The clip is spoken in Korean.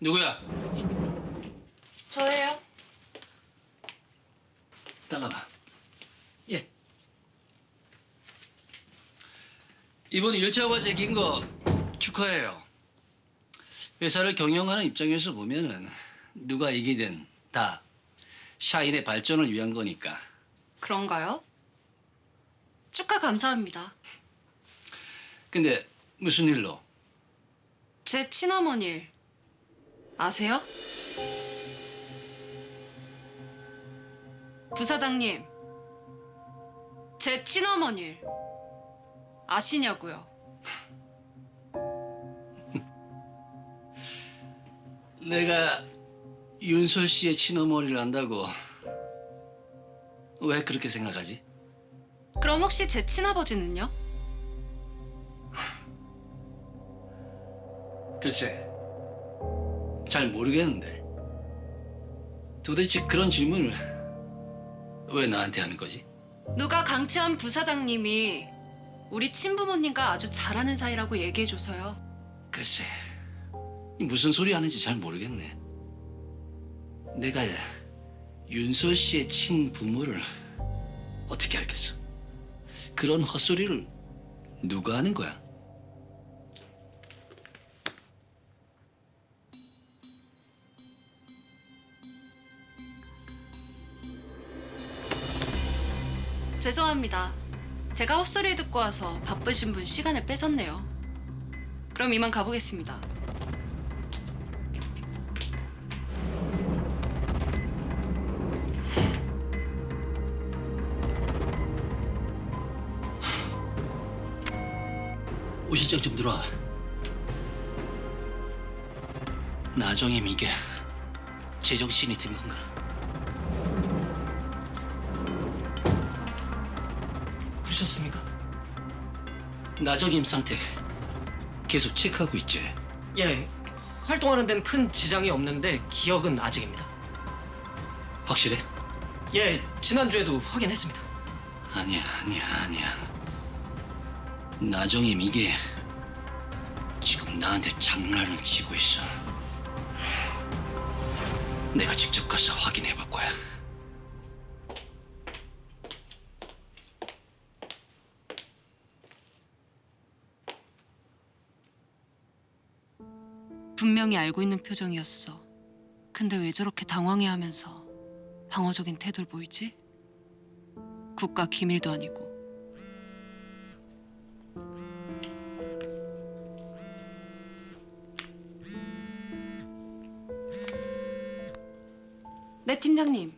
누구야? 저예요. 따가봐. 예. 이번 1차 과제 긴 거 축하해요. 회사를 경영하는 입장에서 보면은 누가 이기든 다 샤인의 발전을 위한 거니까. 그런가요? 축하 감사합니다. 근데 무슨 일로? 제 친어머니 아세요? 부사장님, 제 친어머니 아시냐고요? 내가 윤솔 씨의 친어머니를 안다고 왜 그렇게 생각하지? 그럼 혹시 제 친아버지는요? 글쎄, 잘 모르겠는데. 도대체 그런 질문을 왜 나한테 하는 거지? 누가 강치환 부사장님이 우리 친부모님과 아주 잘하는 사이라고 얘기해줘서요. 글쎄, 무슨 소리 하는지 잘 모르겠네. 내가 윤솔 씨의 친부모를 어떻게 알겠어? 그런 헛소리를 누가 하는 거야? 죄송합니다. 제가 헛소리 듣고 와서 바쁘신 분 시간을 뺏었네요. 그럼 이만 가보겠습니다. 오 실장 좀 들어와. 나정임 이게 제정신이 든 건가? 부셨습니까? 나정임 상태 계속 체크하고 있지. 예, 활동하는 데는 큰 지장이 없는데 기억은 아직입니다. 확실해? 예, 지난주에도 확인했습니다. 아니야, 아니야, 아니야. 나정임 이게 지금 나한테 장난을 치고 있어. 내가 직접 가서 확인해 볼 거야. 분명히 알고 있는 표정이었어. 근데 왜 저렇게 당황해하면서 방어적인 태도를 보이지? 국가 기밀도 아니고. 네, 팀장님.